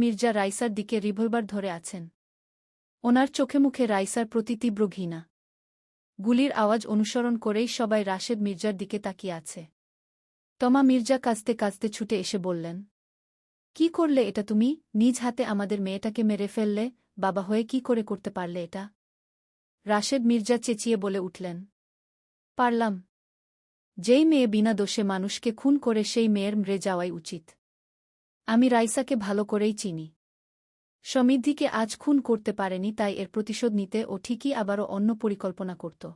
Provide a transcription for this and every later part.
মির্জা রাইসার দিকে রিভলভার ধরে আছেন। ওনার চোখে মুখে রাইসার প্রতি তীব্র ঘৃণা। গুলির আওয়াজ অনুসরণ করেই সবাই রাশেদ মির্জার দিকে তাকিয়ে আছে। তমা মির্জা কাঁচতে কাঁচতে ছুটে এসে বললেন, কি করলে এটা তুমি? নিজ হাতে আমাদের মেয়েটাকে মেরে ফেললে বাবা হয়ে কি করে করতে পারলে এটা? রাশেদ মির্জা চেঁচিয়ে বলে উঠলেন, পারলাম। যেই মেয়ে বিনা দোষে মানুষকে খুন করে সেই মেয়ের মরে যাওয়াই উচিত। আমি রাইসাকে ভালো করেই চিনি। সমৃদ্ধিকে আজ খুন করতে পারেনি, তাই এর প্রতিশোধ নিতে ও ঠিকই আবারও অন্য পরিকল্পনা করত।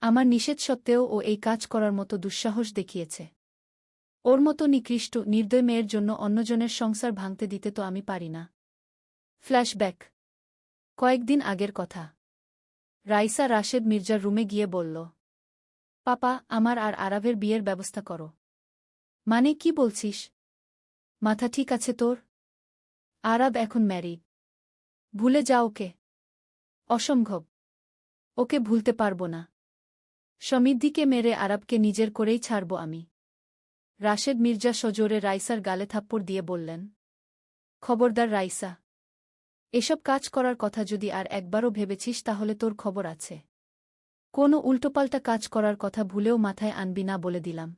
আমার নিষেধ সত্ত্বেও ও এই কাজ করার মতো দুঃসাহস দেখিয়েছে। ওর মতো নিকৃষ্ট, নির্দয় মেয়ের জন্য অন্যজনের সংসার ভাঙতে দিতে তো আমি পারি না। ফ্ল্যাশব্যাক। কয়েকদিন আগের কথা। রাইসা রাশেদ মির্জার রুমে গিয়ে বলল, পাপা, আমার আর আরাভের বিয়ের ব্যবস্থা করো। মানে কি বলছিস? মাথা ঠিক আছে তোর? আরাব এখন ম্যারিড ভুলে যা ওকে। অসম্ভব। ওকে ভুলতে পারব না। সমৃদ্ধিকে মেরে আরবকে নিজের করেই ছাড়ব আমি। রাশেদ মির্জা সজোরে রাইসার গালে থাপ্পড় দিয়ে বললেন, খবরদার রাইসা, এসব কাজ করার কথা যদি আর একবারও ভেবেছিস তাহলে তোর খবর আছে। কোনো উল্টোপাল্টা কাজ করার কথা ভুলেও মাথায় আনবি না বলে দিলাম।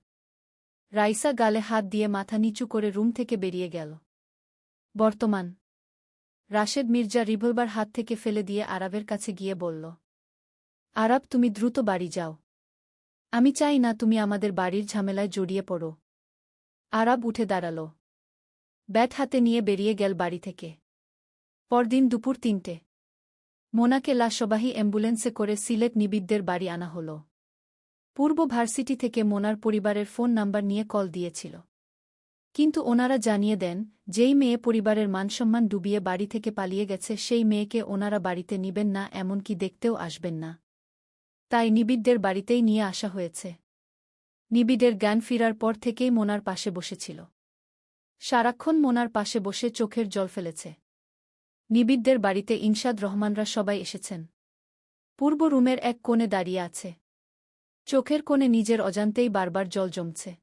রাইসা গালে হাত দিয়ে মাথা নিচু করে রুম থেকে বেরিয়ে গেল। বর্তমান। রাশেদ মির্জা রিভলভার হাত থেকে ফেলে দিয়ে আরাবের কাছে গিয়ে বলল, আরাব, তুমি দ্রুত বাড়ি যাও। আমি চাই না তুমি আমাদের বাড়ির ঝামেলায় জড়িয়ে পড়ো আরাব উঠে দাঁড়াল। ব্যাট হাতে নিয়ে বেরিয়ে গেল বাড়ি থেকে। পরদিন দুপুর তিনটে। মোনাকে লাশবাহী অ্যাম্বুলেন্সে করে সিলেট নিবিদদের বাড়ি আনা হল। পূর্ব ভার্সিটি থেকে মোনার পরিবারের ফোন নাম্বার নিয়ে কল দিয়েছিল। কিন্তু ওনারা জানিয়ে দেন, যেই মেয়ে পরিবারের মানসম্মান ডুবিয়ে বাড়ি থেকে পালিয়ে গেছে, সেই মেয়েকে ওনারা বাড়িতে নিবেন না, এমনকি দেখতেও আসবেন না। তাই নিবিডদের বাড়িতেই নিয়ে আসা হয়েছে। নিবিডের জ্ঞান ফিরার পর থেকেই মোনার পাশে বসেছিল। সারাক্ষণ মোনার পাশে বসে চোখের জল ফেলেছে। নিবিডদের বাড়িতে ইনশাদ রহমানরা সবাই এসেছেন। পূর্ব রুমের এক কোণে দাঁড়িয়ে আছে। চোখের কোণে নিজের অজান্তেই বারবার জল জমছে।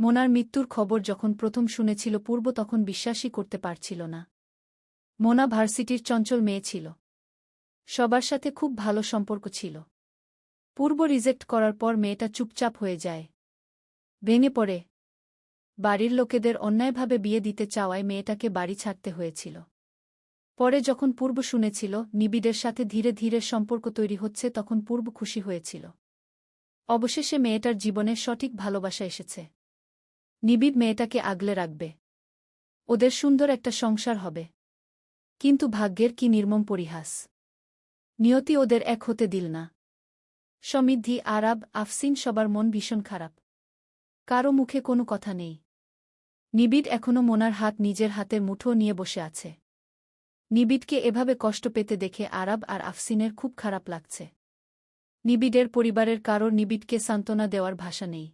মোনার মৃত্যুর খবর যখন প্রথম শুনেছিল, পূর্ব তখন বিশ্বাসই করতে পারছিল না। মোনা ভার্সিটির চঞ্চল মেয়ে ছিল। সবার সাথে খুব ভালো সম্পর্ক ছিল। পূর্ব রিজেক্ট করার পর মেয়েটা চুপচাপ হয়ে যায়। ভেঙে পড়ে। বাড়ির লোকেদের অন্যায়ভাবে বিয়ে দিতে চাওয়ায় মেয়েটাকে বাড়ি ছাড়তে হয়েছিল। পরে যখন পূর্ব শুনেছিল, নিবিড়ের সাথে ধীরে ধীরে সম্পর্ক তৈরি হচ্ছে, তখন পূর্ব খুশি হয়েছিল। অবশেষে মেয়েটার জীবনে সঠিক ভালোবাসা এসেছে। নিবিড় মেয়েটাকে আগলে রাখবে। ওদের সুন্দর একটা সংসার হবে। কিন্তু ভাগ্যের কি নির্মম পরিহাস। নিয়তি ওদের এক হতে দিল না। সমৃদ্ধি, আরাব, আফসিন সবার মন ভীষণ খারাপ। কারও মুখে কোনো কথা নেই। নিবিড় এখনও মোনার হাত নিজের হাতের মুঠো নিয়ে বসে আছে। নিবিড়কে এভাবে কষ্ট পেতে দেখে আরাব আর আফসিনের খুব খারাপ লাগছে। নিবিড়ের পরিবারের কারোর নিবিড়কে সান্ত্বনা দেওয়ার ভাষা নেই।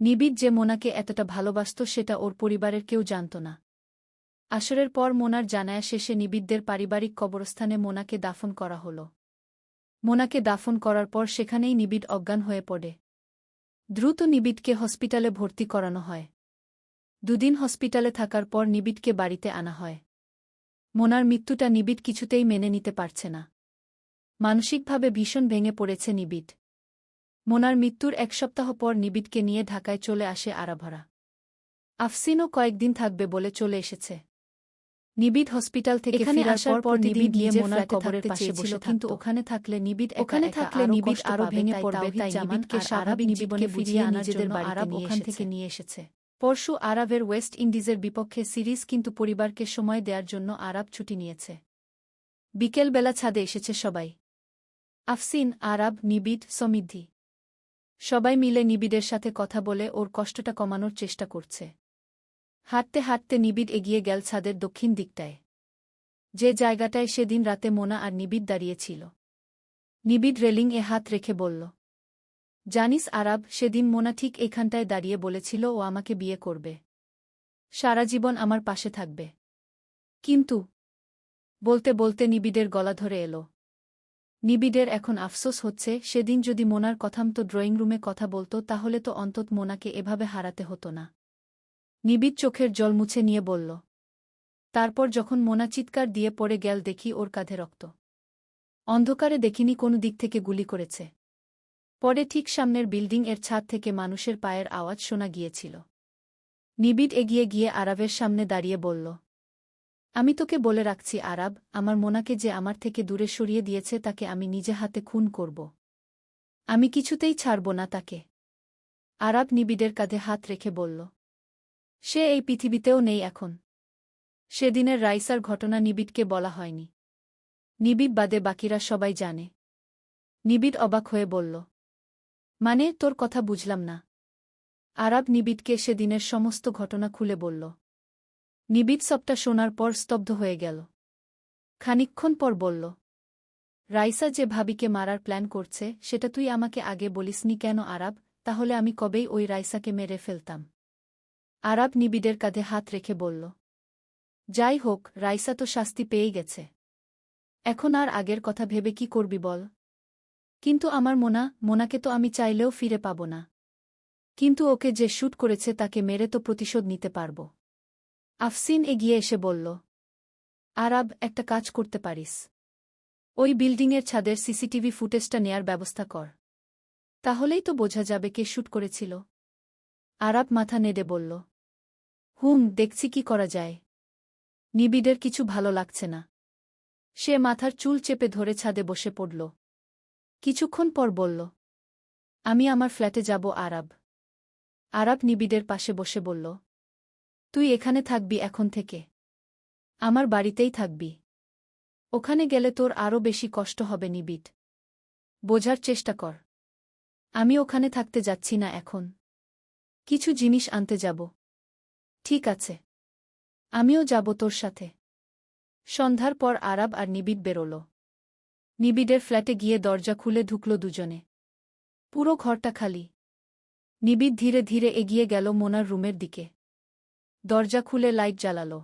নিবিড় যে মোনাকে এতটা ভালোবাসত সেটা ওর পরিবারের কেউ জানত না। আসরের পর মোনার জানায়া শেষে নিবিড়দের পারিবারিক কবরস্থানে মোনাকে দাফন করা হল। মোনাকে দাফন করার পর সেখানেই নিবিড় অজ্ঞান হয়ে পড়ে। দ্রুত নিবিড়কে হসপিটালে ভর্তি করানো হয়। দুদিন হসপিটালে থাকার পর নিবিড়কে বাড়িতে আনা হয়। মোনার মৃত্যুটা নিবিড় কিছুতেই মেনে নিতে পারছে না। মানসিকভাবে ভীষণ ভেঙে পড়েছে নিবিড়। মোনার মৃত্যুর এক সপ্তাহ পর নিবিড়কে নিয়ে ঢাকায় চলে আসে আরাভরা। আফসিনও কয়েকদিন থাকবে বলে চলে এসেছে। নিবিড় হসপিটাল থেকে এখানে আসার পর নিবিড় গিয়ে মোনার কবরের পাশে বসে কিন্তু ওখানে থাকলে একা ওখানে থাকলে কষ্ট আরও ভেঙে পড়বে, তাই জামান নিবিড়কে আর স্বাভাবিক জীবনে ফিরিয়ে নিজেদের বাড়িতে আরাব ওখান থেকে নিয়ে এসেছে। পরশু আরাবের ওয়েস্ট ইন্ডিজের বিপক্ষে সিরিজ কিন্তু পরিবারকে সময় দেওয়ার জন্য আরাব ছুটি নিয়েছে। বিকেলবেলা ছাদে এসেছে সবাই। আফসিন আরাব নিবিড় সমিদ্ধি। সবাই মিলে নিবিড়ের সাথে কথা বলে ওর কষ্টটা কমানোর চেষ্টা করছে। হাঁটতে হাঁটতে নিবিড় এগিয়ে গেল ছাদের দক্ষিণ দিকটায়। যে জায়গাটায় সেদিন রাতে মোনা আর নিবিড় দাঁড়িয়েছিল। নিবিড় রেলিং এ হাত রেখে বলল, জানিস আরাব, সেদিন মোনা ঠিক এখানটায় দাঁড়িয়ে বলেছিল ও আমাকে বিয়ে করবে। সারা জীবন আমার পাশে থাকবে। কিন্তু, বলতে বলতে নিবিড়ের গলা ধরে এলো। নিবিড়ের এখন আফসোস হচ্ছে, সেদিন যদি মোনার কথামতো ড্রয়িং রুমে কথা বলতো, তাহলে তো অন্তত মোনাকে এভাবে হারাতে হতো না। নিবিড় চোখের জল মুছে নিয়ে বলল। তারপর যখন মোনা চিৎকার দিয়ে পড়ে গেল, দেখি ওর কাঁধে রক্ত। অন্ধকারে দেখিনি কোনো দিক থেকে গুলি করেছে। পরে ঠিক সামনের বিল্ডিং এর ছাদ থেকে মানুষের পায়ের আওয়াজ শোনা গিয়েছিল। নিবিড় এগিয়ে গিয়ে আরাবের সামনে দাঁড়িয়ে বলল আমি তোকে বলে রাখছি, আরাব, আমার মোনাকে যে আমার থেকে দূরে সরিয়ে দিয়েছে, তাকে আমি নিজে হাতে খুন করব। আমি কিছুতেই ছাড়ব না তাকে। আরাব নিবিড়ের কাঁধে হাত রেখে বলল, সে এই পৃথিবীতেও নেই এখন। সেদিনের রাইসার ঘটনা নিবিড়কে বলা হয়নি। নিবিড় বাদে বাকিরা সবাই জানে। নিবিড় অবাক হয়ে বলল মানে তোর কথা বুঝলাম না। আরাব নিবিড়কে সেদিনের সমস্ত ঘটনা খুলে বলল নিবিড় সবটা শোনার পর স্তব্ধ হয়ে গেল। খানিক্ষণ পর বলল, রাইসা যে ভাবিকে মারার প্ল্যান করছে, সেটা তুই আমাকে আগে বলিসনি কেন আরাব? তাহলে আমি কবেই ওই রাইসাকে মেরে ফেলতাম। আরাব নিবিদের কাঁধে হাত রেখে বলল, যাই হোক, রাইসা তো শাস্তি পেয়েই গেছে। এখন আর আগের কথা ভেবে কি করবি বল? কিন্তু আমার মোনা, মোনাকে তো আমি চাইলেও ফিরে পাব না। কিন্তু ওকে যে শ্যুট করেছে তাকে মেরে তো প্রতিশোধ নিতে পারব। আফসিন এগিয়ে এসে বলল, আরাব, একটা কাজ করতে পারিস। ওই বিল্ডিংয়ের ছাদের সিসিটিভি ফুটেজটা নেয়ার ব্যবস্থা কর। তাহলেই তো বোঝা যাবে কে শ্যুট করেছিল। আরাব মাথা নেড়ে বলল, হুম, দেখছি কি করা যায়। নিবিড়ের কিছু ভালো লাগছে না। সে মাথার চুল চেপে ধরে ছাদে বসে পড়ল। কিছুক্ষণ পর বলল, আমি আমার ফ্ল্যাটে যাব, আরাব। আরাব নিবিড়ের পাশে বসে বলল তুই এখানে থাকবি এখন থেকে। আমার বাড়িতেই থাকবি। ওখানে গেলে তোর আরও বেশি কষ্ট হবে নিবিড়। বোঝার চেষ্টা কর। আমি ওখানে থাকতে যাচ্ছি না এখন। কিছু জিনিস আনতে যাব। ঠিক আছে। আমিও যাব তোর সাথে। সন্ধ্যার পর আরাব আর নিবিড় বেরোল। নিবিড়ের ফ্ল্যাটে গিয়ে দরজা খুলে ঢুকল দুজনে। পুরো ঘরটা খালি। নিবিড় ধীরে ধীরে এগিয়ে গেল মোনার রুমের দিকে। দরজা খুলে লাইট জ্বালাল।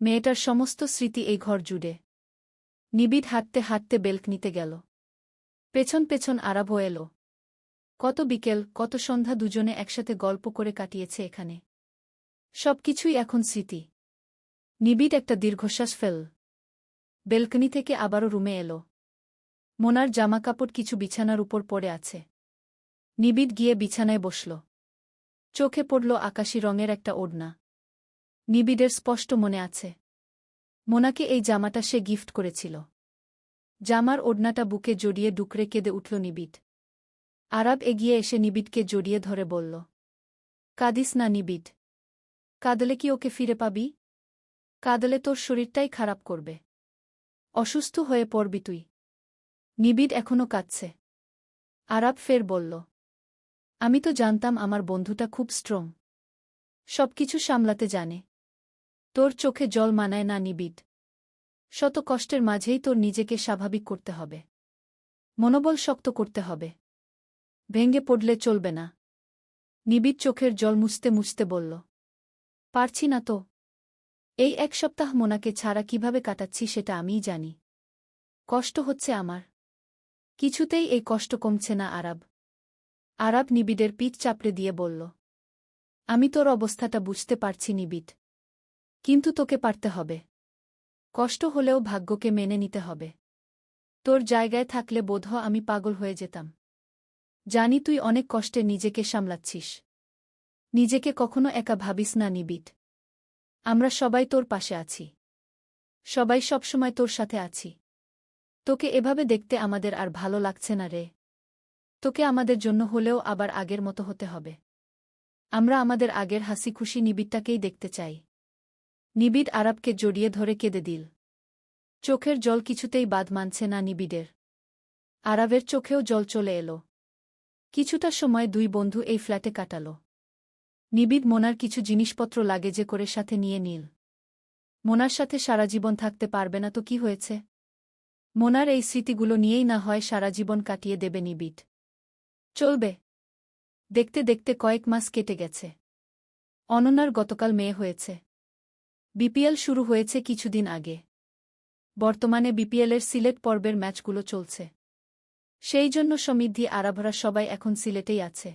মেয়েটার সমস্ত স্মৃতি এই ঘর জুড়ে। নিবিড় হাঁটতে হাঁটতে বেলকনিতে গেল। পেছন পেছন আরাব এলো। কত বিকেল, কত সন্ধ্যা দুজনে একসাথে গল্প করে কাটিয়েছে এখানে। সবকিছুই এখন স্মৃতি। নিবিড় একটা দীর্ঘশ্বাস ফেল। বেলকনি থেকে আবারও রুমে এলো। মোনার জামাকাপড় কিছু বিছানার উপর পড়ে আছে। নিবিড় গিয়ে বিছানায় বসল। চোখে পড়ল আকাশি রঙের একটা ওড়না। নিবিড়ের স্পষ্ট মনে আছে। মোনাকে এই জামাটা সে গিফট করেছিল। জামার ওড়নাটা বুকে জড়িয়ে ডুকরে কেঁদে উঠল নিবিড়। আরাব এগিয়ে এসে নিবিড়কে জড়িয়ে ধরে বলল, কাদিস না নিবিড়। কাদলে কি ওকে ফিরে পাবি? কাদলে তোর শরীরটাই খারাপ করবে। অসুস্থ হয়ে পড়বি তুই। নিবিড় এখনও কাঁদছে। আরাব ফের বলল আমি তো জানতাম আমার বন্ধুটা খুব স্ট্রং সবকিছু সামলাতে জানে। তোর চোখে জল মানায় না নিবিড়। শত কষ্টের মাঝেই তোর নিজেকে স্বাভাবিক করতে হবে। মনোবল শক্ত করতে হবে। ভেঙ্গে পড়লে চলবে না। নিবিড় চোখের জল মুছতে মুছতে বলল, পারছি না তো। এই এক সপ্তাহ মোনাকে ছাড়া কীভাবে কাটাচ্ছি সেটা আমিই জানি। কষ্ট হচ্ছে আমার। কিছুতেই এই কষ্ট কমছে না আরাব। আরাব নিবিদের পিঠ চাপড়ে দিয়ে বলল, আমি তোর অবস্থাটা বুঝতে পারছি নিবিড় কিন্তু তোকে পারতে হবে। কষ্ট হলেও ভাগ্যকে মেনে নিতে হবে। তোর জায়গায় থাকলে বোধহ আমি পাগল হয়ে যেতাম। জানি তুই অনেক কষ্টে নিজেকে সামলাচ্ছিস। নিজেকে কখনো একা ভাবিস না নিবিট আমরা সবাই তোর পাশে আছি। সবাই সবসময় তোর সাথে আছি। তোকে এভাবে দেখতে আমাদের আর ভালো লাগছে না রে। তোকে আমাদের জন্য হলেও আবার আগের মতো হতে হবে। আমরা আমাদের আগের হাসি খুশি নিবিড়টাকেই দেখতে চাই। নিবিড় আরবকে জড়িয়ে ধরে কেঁদে দিল। চোখের জল কিছুতেই বাদ মানছে না নিবিড়ের। আরবের চোখেও জল চলে এলো। কিছুটা সময় দুই বন্ধু এই ফ্ল্যাটে কাটাল। নিবিড় মোনার কিছু জিনিসপত্র লাগেজে করে সাথে নিয়ে নীল। মোনার সাথে সারা জীবন থাকতে পারবে না তো কি হয়েছে? মোনার এই স্মৃতিগুলো নিয়েই না হয় সারা জীবন কাটিয়ে দেবে নিবিড়। চলবে। দেখতে দেখতে কয়েক মাস কেটে গেছে। অননার গতকাল মেয়ে হয়েছে। বিপিএল শুরু হয়েছে কিছুদিন আগে। বর্তমানে বিপিএলের সিলেট পর্বের ম্যাচগুলো চলছে। সেই জন্য সমৃদ্ধি, আরাভরা সবাই এখন সিলেটেই আছে।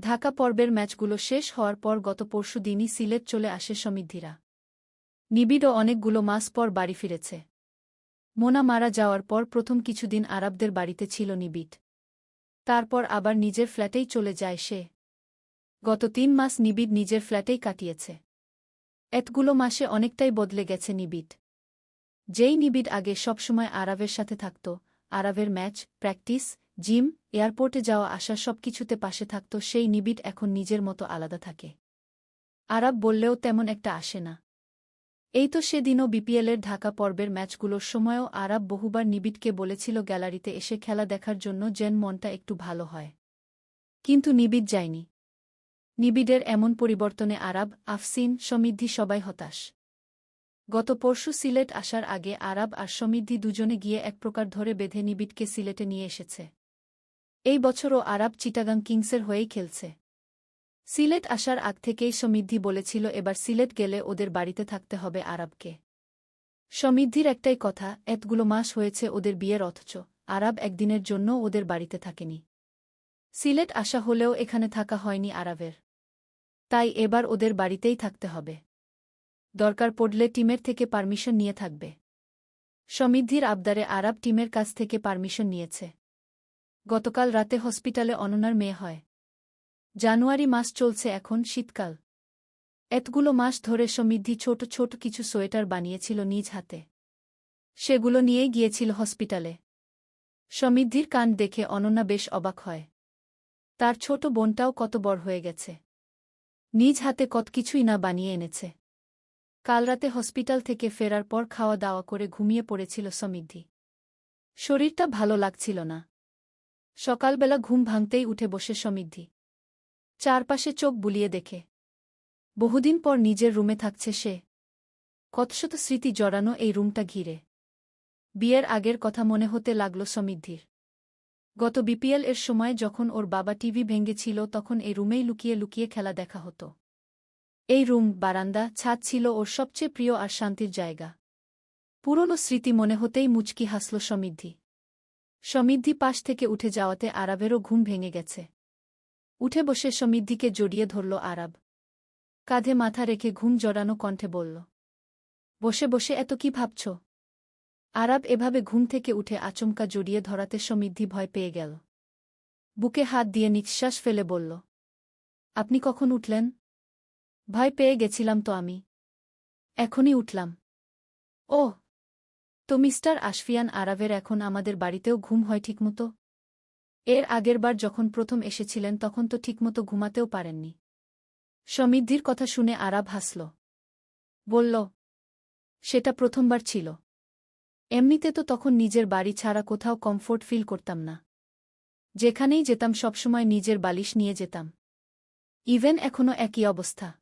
ঢাকা পর্বের ম্যাচগুলো শেষ হওয়ার পর গত পরশু দিনই সিলেট চলে আসে সমৃদ্ধিরা। নিবিড়ও অনেকগুলো মাস পর বাড়ি ফিরেছে। মোনা মারা যাওয়ার পর প্রথম কিছুদিন আরবদের বাড়িতে ছিল নিবিড়। তারপর আবার নিজের ফ্ল্যাটেই চলে যায় সে। গত তিন মাস নিবিড় নিজের ফ্ল্যাটেই কাটিয়েছে। এতগুলো মাসে অনেকটাই বদলে গেছে নিবিড়। যেই নিবিড় আগে সবসময় আরাবের সাথে থাকত আরাবের ম্যাচ, প্র্যাকটিস, জিম, এয়ারপোর্টে যাওয়া আসা সবকিছুতে পাশে থাকত, সেই নিবিড় এখন নিজের মতো আলাদা থাকে। আরাব বললেও তেমন একটা আসে না। এই তো সেদিনও বিপিএলের ঢাকা পর্বের ম্যাচগুলোর সময়ও আরাব বহুবার নিবিড়কে বলেছিল গ্যালারিতে এসে খেলা দেখার জন্য যেন মনটা একটু ভালো হয়। কিন্তু নিবিড় যায়নি। নিবিড়ের এমন পরিবর্তনে আরাব, আফসিন, সমৃদ্ধি সবাই হতাশ। গত পরশু সিলেট আসার আগে আরাব আর সমৃদ্ধি দুজনে গিয়ে এক প্রকার ধরে বেঁধে নিবিড়কে সিলেটে নিয়ে এসেছে। এই বছরও আরাব চিটাগাং কিংসের হয়েই খেলছে। সিলেট আসার আগ থেকেই সমৃদ্ধি বলেছিল, এবার সিলেট গেলে ওদের বাড়িতে থাকতে হবে আরাবকে। সমৃদ্ধির একটাই কথা, এতগুলো মাস হয়েছে ওদের বিয়ের, অথচ আরাব একদিনের জন্য ওদের বাড়িতে থাকেনি। সিলেট আসা হলেও এখানে থাকা হয়নি আরাবের। তাই এবার ওদের বাড়িতেই থাকতে হবে। দরকার পড়লে টিমের থেকে পারমিশন নিয়ে থাকবে। সমৃদ্ধির আবদারে আরাব টিমের কাছ থেকে পারমিশন নিয়েছে। গতকাল রাতে হসপিটালে অননার মেয়ে হয়। জানুয়ারি মাস চলছে এখন শীতকাল। এতগুলো মাস ধরে সমৃদ্ধি ছোট ছোট কিছু সোয়েটার বানিয়েছিল নিজ হাতে। সেগুলো নিয়েই গিয়েছিল হসপিটালে। সমৃদ্ধির কান দেখে অনন্যা বেশ অবাক হয়। তার ছোট বোনটাও কত বড় হয়ে গেছে। নিজ হাতে কত কিছুই না বানিয়ে এনেছে। কাল রাতে হসপিটাল থেকে ফেরার পর খাওয়া দাওয়া করে ঘুমিয়ে পড়েছিল সমৃদ্ধি। শরীরটা ভালো লাগছিল না। সকালবেলা ঘুম ভাঙতেই উঠে বসে সমৃদ্ধি। চারপাশে চোখ বুলিয়ে দেখে। বহুদিন পর নিজের রুমে থাকছে সে। কতশত স্মৃতি জড়ানো এই রুমটা ঘিরে। বিয়ের আগের কথা মনে হতে লাগল সমৃদ্ধির। গত বিপিএল এর সময় যখন ওর বাবা টিভি ভেঙেছিল তখন এই রুমেই লুকিয়ে লুকিয়ে খেলা দেখা হতো। এই রুম, বারান্দা, ছাদ ছিল ওর সবচেয়ে প্রিয় আর শান্তির জায়গা। পুরনো স্মৃতি মনে হতেই মুচকি হাসল সমৃদ্ধি। সমৃদ্ধি পাশ থেকে উঠে যাওয়াতে আরাবেরও ঘুম ভেঙে গেছে। উঠে বসে সমৃদ্ধিকে জড়িয়ে ধরল আরাব। কাঁধে মাথা রেখে ঘুম জড়ানো কণ্ঠে বলল, বসে বসে এত কি ভাবছ? আরাব এভাবে ঘুম থেকে উঠে আচমকা জড়িয়ে ধরাতে সমৃদ্ধি ভয় পেয়ে গেল। বুকে হাত দিয়ে নিঃশ্বাস ফেলে বলল, আপনি কখন উঠলেন? ভয় পেয়ে গেছিলাম তো আমি। এখনই উঠলাম। ও তো মিস্টার আশফিয়ান আরাবের এখন আমাদের বাড়িতেও ঘুম হয় ঠিকমতো? এর আগেরবার যখন প্রথম এসেছিলেন তখন তো ঠিকমতো ঘুমাতেও পারেননি। সমৃদ্ধির কথা শুনে আরাব হাসল। বলল, সেটা প্রথমবার ছিল। এমনিতে তো তখন নিজের বাড়ি ছাড়া কোথাও কমফোর্ট ফিল করতাম না। যেখানেই যেতাম সবসময় নিজের বালিশ নিয়ে যেতাম। ইভেন এখনও একই অবস্থা।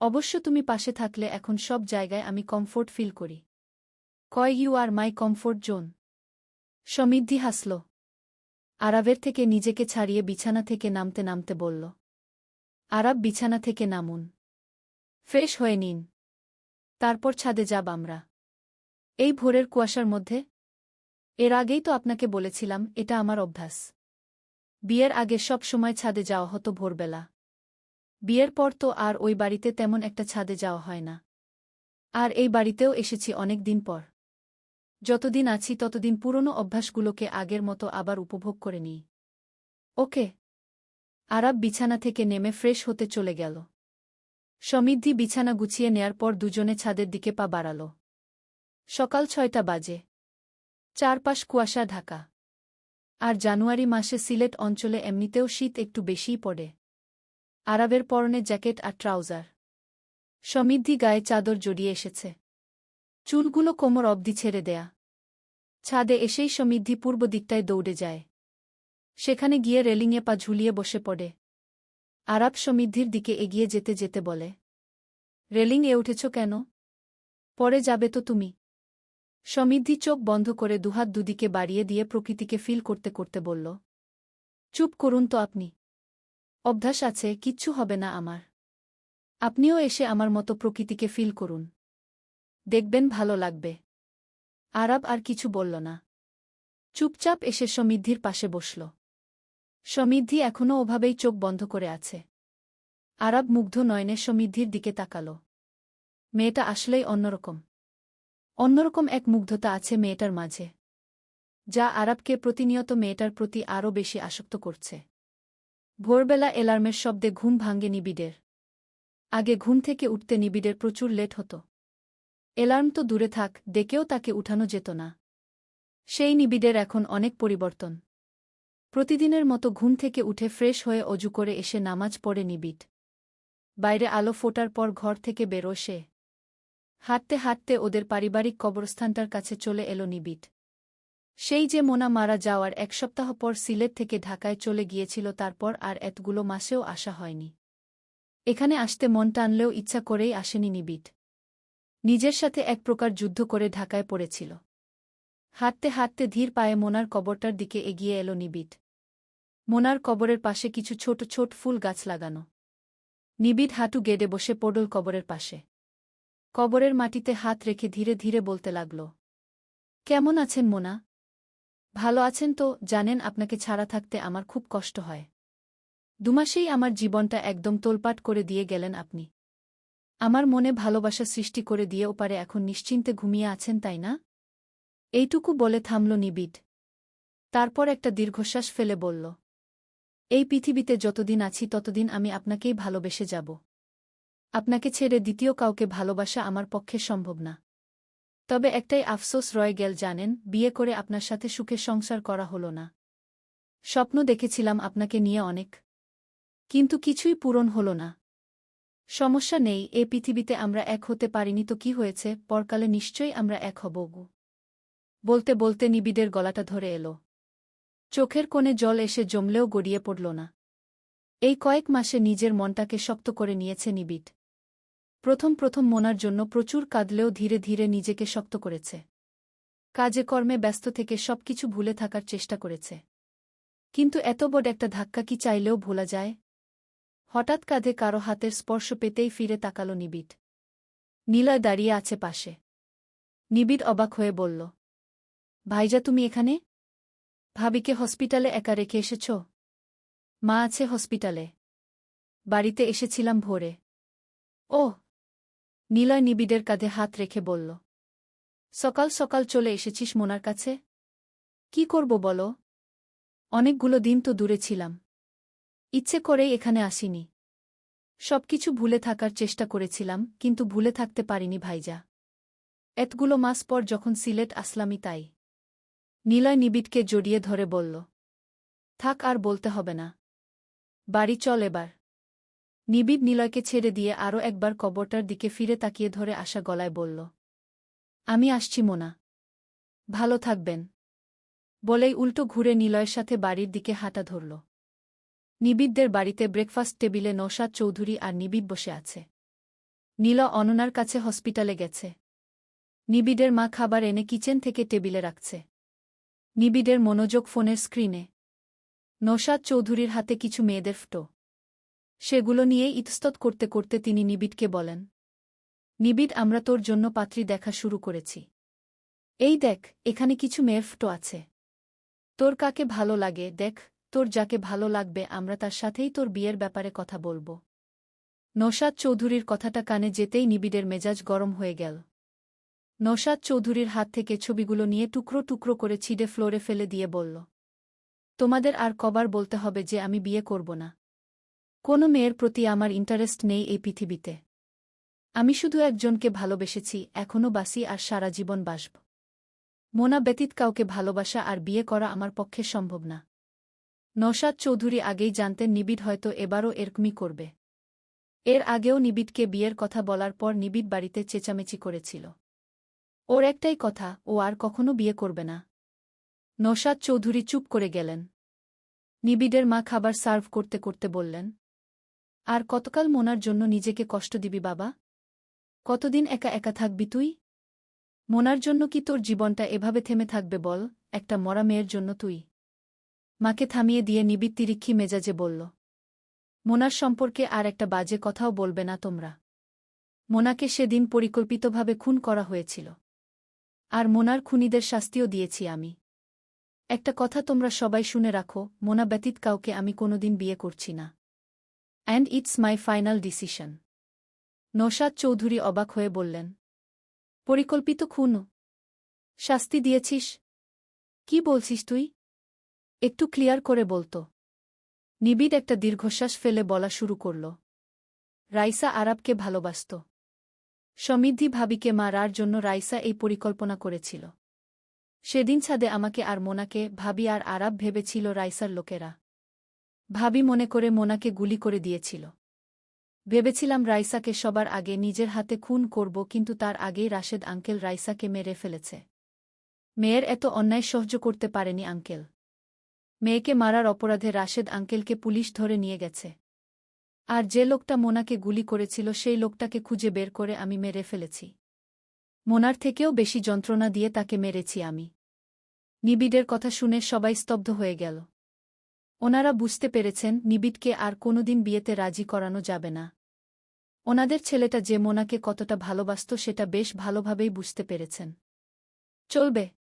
অবশ্য তুমি পাশে থাকলে এখন সব জায়গায় আমি কমফোর্ট ফিল করি। কয়, you are my comfort zone Samriddhi হাসল। আরাবের থেকে নিজেকে ছাড়িয়ে বিছানা থেকে নামতে নামতে বলল, আরাব বিছানা থেকে নামুন। ফ্রেশ হয়ে নিন। তারপর ছাদে যাব আমরা। এই ভোরের কুয়াশার মধ্যে, এর আগেই তো আপনাকে বলেছিলাম, এটা আমার অভ্যাস। বিয়ের আগে সব সময় ছাদে যাওয়া হতো ভোরবেলা। বিয়ের পর তো আর ওই বাড়িতে তেমন একটা ছাদে যাওয়া হয় না। আর এই বাড়িতেও এসেছি অনেক দিন পর। যতদিন আছি ততদিন পুরনো অভ্যাসগুলোকে আগের মতো আবার উপভোগ করে নিই। ওকে। আরাব বিছানা থেকে নেমে ফ্রেশ হতে চলে গেল। সমৃদ্ধি বিছানা গুছিয়ে নেয়ার পর দুজনে ছাদের দিকে পা বাড়াল। সকাল ছয়টা বাজে। চারপাশ কুয়াশা, ঢাকা। আর জানুয়ারি মাসে সিলেট অঞ্চলে এমনিতেও শীত একটু বেশিই পড়ে। আরাবের পরনে জ্যাকেট আর ট্রাউজার। সমৃদ্ধি গায়ে চাদর জড়িয়ে এসেছে। চুলগুলো কোমর অবধি ছেড়ে দেয়া। ছাদে এসেই সমৃদ্ধি পূর্ব দিকটায় দৌড়ে যায়। সেখানে গিয়ে রেলিংয়ে পা ঝুলিয়ে বসে পড়ে। আরাব সমৃদ্ধির দিকে এগিয়ে যেতে যেতে বলে, রেলিং এ উঠেছ কেন? পরে যাবে তো তুমি। সমৃদ্ধি চোখ বন্ধ করে দুহাত দুদিকে বাড়িয়ে দিয়ে প্রকৃতিকে ফিল করতে করতে বলল, চুপ করুন তো আপনি। অভ্যাস আছে, কিচ্ছু হবে না আমার। আপনিও এসে আমার মতো প্রকৃতিকে ফিল করুন। দেখবেন ভালো লাগবে। আরাব আর কিছু বলল না। চুপচাপ এসে সমৃদ্ধির পাশে বসল। সমৃদ্ধি এখনও ওভাবেই চোখ বন্ধ করে আছে। আরাব মুগ্ধ নয়নে সমৃদ্ধির দিকে তাকাল। মেয়েটা আসলেই অন্যরকম। অন্যরকম এক মুগ্ধতা আছে মেয়েটার মাঝে। যা আরবকে প্রতিনিয়ত মেয়েটার প্রতি আরও বেশি আসক্ত করছে। ভোরবেলা এলার্মের শব্দে ঘুম ভাঙ্গে নিবিডের। আগে ঘুম থেকে উঠতে নিবিডের প্রচুর লেট হতো। এলার্ম তো দূরে থাক, ডেকেও তাকে উঠানো যেত না। সেই নিবিডের এখন অনেক পরিবর্তন। প্রতিদিনের মতো ঘুম থেকে উঠে ফ্রেশ হয়ে অজু করে এসে নামাজ পড়ে নিবিড। বাইরে আলো ফোটার পর ঘর থেকে বেরো সে। হাঁটতে হাঁটতে ওদের পারিবারিক কবরস্থানটার কাছে চলে এলো নিবিড। সেই যে মোনা মারা যাওয়ার এক সপ্তাহ পর সিলেট থেকে ঢাকায় চলে গিয়েছিল তারপর আর এতগুলো মাসেও আসা হয়নি। এখানে আসতে মন টানলেও ইচ্ছা করেই আসেনি নিবিড। নিজের সাথে এক প্রকার যুদ্ধ করে ঢাকায় পড়েছিল। হাঁটতে হাঁটতে ধীর পায়ে মোনার কবরটার দিকে এগিয়ে এলো নিবিড। মোনার কবরের পাশে কিছু ছোট ছোট ফুল গাছ লাগানো। নিবিড হাঁটু গেডে বসে পড়ল কবরের পাশে। কবরের মাটিতে হাত রেখে ধীরে ধীরে বলতে লাগল, কেমন আছেন মোনা? ভালো আছেন তো, জানেন আপনাকে ছাড়া থাকতে আমার খুব কষ্ট হয়। দুমাসেই আমার জীবনটা একদম তোলপাট করে দিয়ে গেলেন আপনি। আমার মনে ভালোবাসা সৃষ্টি করে দিয়ে ওপারে এখন নিশ্চিন্তে ঘুমিয়ে আছেন, তাই না? এইটুকু বলে থামল নিবিড। তারপর একটা দীর্ঘশ্বাস ফেলে বলল, এই পৃথিবীতে যতদিন আছি, ততদিন আমি আপনাকেই ভালোবেসে যাব। আপনাকে ছেড়ে দ্বিতীয় কাউকে ভালোবাসা আমার পক্ষে সম্ভব না। তবে একটাই আফসোস রয়ে গেল, জানেন, বিয়ে করে আপনার সাথে সুখে সংসার করা হল না। স্বপ্ন দেখেছিলাম আপনাকে নিয়ে অনেক। কিন্তু কিছুই পূরণ হল না। সমস্যা নেই, এ পৃথিবীতে আমরা এক হতে পারিনি তো কি হয়েছে? পরকালে নিশ্চয়ই আমরা এক হব বলতে বলতে নিবিদের গলাটা ধরে এলো। চোখের কোণে জল এসে জমলেও গড়িয়ে পড়ল না। এই কয়েক মাসে নিজের মনটাকে শক্ত করে নিয়েছে নিবিড়। প্রথম প্রথম মোনার জন্য প্রচুর কাঁদলেও ধীরে ধীরে নিজেকে শক্ত করেছে। কাজে কর্মে ব্যস্ত থেকে সবকিছু ভুলে থাকার চেষ্টা করেছে। কিন্তু এত বড় একটা ধাক্কা কি চাইলেও ভোলা যায়? হঠাৎ কাঁধে কারও হাতের স্পর্শ পেতেই ফিরে তাকালো নিবিড়। নীলয় দাঁড়িয়ে আছে পাশে। নিবিড় অবাক হয়ে বলল, ভাইজা, তুমি এখানে? ভাবিকে হসপিটালে একা রেখে এসেছ? মা আছে হসপিটালে। বাড়িতে এসেছিলাম ভোরে। ও! নীলয় নিবিডের কাঁধে হাত রেখে বলল, সকাল সকাল চলে এসেছিস মোনার কাছে? কি করব বলো? অনেকগুলো দিন তো দূরে ছিলাম। ইচ্ছে করেই এখানে আসিনি। সবকিছু ভুলে থাকার চেষ্টা করেছিলাম, কিন্তু ভুলে থাকতে পারিনি ভাইজা। এতগুলো মাস পর যখন সিলেট আসলামই তাই। নীলয় নিবিড়কে জড়িয়ে ধরে বলল, থাক, আর বলতে হবে না। বাড়ি চল এবার। নিবিড় নিলয়কে ছেড়ে দিয়ে আরও একবার কবরটার দিকে ফিরে তাকিয়ে ধরে আসা গলায় বলল, আমি আসছি মোনা। ভালো থাকবেন। বলেই উল্টো ঘুরে নিলয়ের সাথে বাড়ির দিকে হাঁটা ধরল। নিবিড়দের বাড়িতে ব্রেকফাস্ট টেবিলে নৌসাদ চৌধুরী আর নিবিড় বসে আছে। নীল অননার কাছে হসপিটালে গেছে। নিবিড়ের মা খাবার এনে কিচেন থেকে টেবিলে রাখছে। নিবিড়ের মনোযোগ ফোনের স্ক্রিনে। নৌসাদ চৌধুরীর হাতে কিছু মেয়েদের ফটো। সেগুলো নিয়েই ইতস্তত করতে করতে তিনি নিবিড়কে বলেন নিবিড় আমরা তোর জন্য পাত্রী দেখা শুরু করেছি। এই দেখ, এখানে কিছু মেয়ের ফটো আছে। তোর কাকে ভালো লাগে, দেখ। তোর যাকে ভালো লাগবে, আমরা তার সাথেই তোর বিয়ের ব্যাপারে কথা বলব। নৌসাদ চৌধুরীর কথাটা কানে যেতেই নিবিড়ের মেজাজ গরম হয়ে গেল। নৌসাদ চৌধুরীর হাত থেকে ছবিগুলো নিয়ে টুকরো টুকরো করে ছিঁড়ে ফ্লোরে ফেলে দিয়ে বলল, তোমাদের আর কবার বলতে হবে যে আমি বিয়ে করব না। কোনো মেয়ের প্রতি আমার ইন্টারেস্ট নেই এই পৃথিবীতে। আমি শুধু একজনকে ভালোবেসেছি এখনও বাসি আর সারা জীবন বাসব। মোনা ব্যতীত কাউকে ভালোবাসা আর বিয়ে করা আমার পক্ষে সম্ভব না। নৌসাদ চৌধুরী আগেই জানতেন নিবিড় হয়তো এবারও এরকমই করবে। এর আগেও নিবিড়কে বিয়ের কথা বলার পর নিবিড় বাড়িতে চেঁচামেচি করেছিল। ওর একটাই কথা, ও আর কখনো বিয়ে করবে না। নৌসাদ চৌধুরী চুপ করে গেলেন। নিবিড়ের মা খাবার সার্ভ করতে করতে বললেন, আর কতকাল মোনার জন্য নিজেকে কষ্ট দিবি বাবা? কতদিন একা একা থাকবি তুই? মোনার জন্য কি তোর জীবনটা এভাবে থেমে থাকবে বল, একটা মরা মেয়ের জন্য তুই। মাকে থামিয়ে দিয়ে নিবিড় তিরিক্ষি মেজাজে বলল, মোনার সম্পর্কে আর একটা বাজে কথাও বলবে না তোমরা। মোনাকে সেদিন পরিকল্পিতভাবে খুন করা হয়েছিল। আর মোনার খুনিদের শাস্তিও দিয়েছি আমি। একটা কথা তোমরা সবাই শুনে রাখো, মোনা ব্যতীত কাউকে আমি কোনোদিন বিয়ে করছি না। And it's my final decision. Naushad Chowdhury অবাক হয়ে বললেন, পরিকল্পিত খুন? শাস্তি দিয়েছিস? কি বলছিস তুই? একটু ক্লিয়ার করে বলতো। নিবিড় একটা দীর্ঘশ্বাস ফেলে বলা শুরু করল। রাইসা আরবকে ভালোবাসত। সমৃদ্ধি ভাবিকে মারার জন্য রাইসা এই পরিকল্পনা করেছিল। সেদিন ছাদে আমাকে আর মোনাকে, ভাবি আর আরাব ভেবেছিল রাইসার লোকেরা। ভাবি মনে করে মোনাকে গুলি করে দিয়েছিল। ভেবেছিলাম রাইসাকে সবার আগে নিজের হাতে খুন করব কিন্তু তার আগেই রাশেদ আঙ্কেল রাইসাকে মেরে ফেলেছে। মেয়ের এত অন্যায় সহ্য করতে পারেনি আঙ্কেল। মেয়েকে মারার অপরাধে রাশেদ আঙ্কেলকে পুলিশ ধরে নিয়ে গেছে। আর যে লোকটা মোনাকে গুলি করেছিল, সেই লোকটাকে খুঁজে বের করে আমি মেরে ফেলেছি। মোনার থেকেও বেশি যন্ত্রণা দিয়ে তাকে মেরেছি আমি। নিবিড়ের কথা শুনে সবাই স্তব্ধ হয়ে গেল। ওনারা বুঝতে পেরেছেন, নিবিড়কে আর কোনোদিন বিয়েতে রাজি করানো যাবে না। ওনাদের ছেলেটা যে মোনাকে কতটা ভালোবাসত, সেটা বেশ ভালোভাবেই বুঝতে পেরেছেন। চলবে।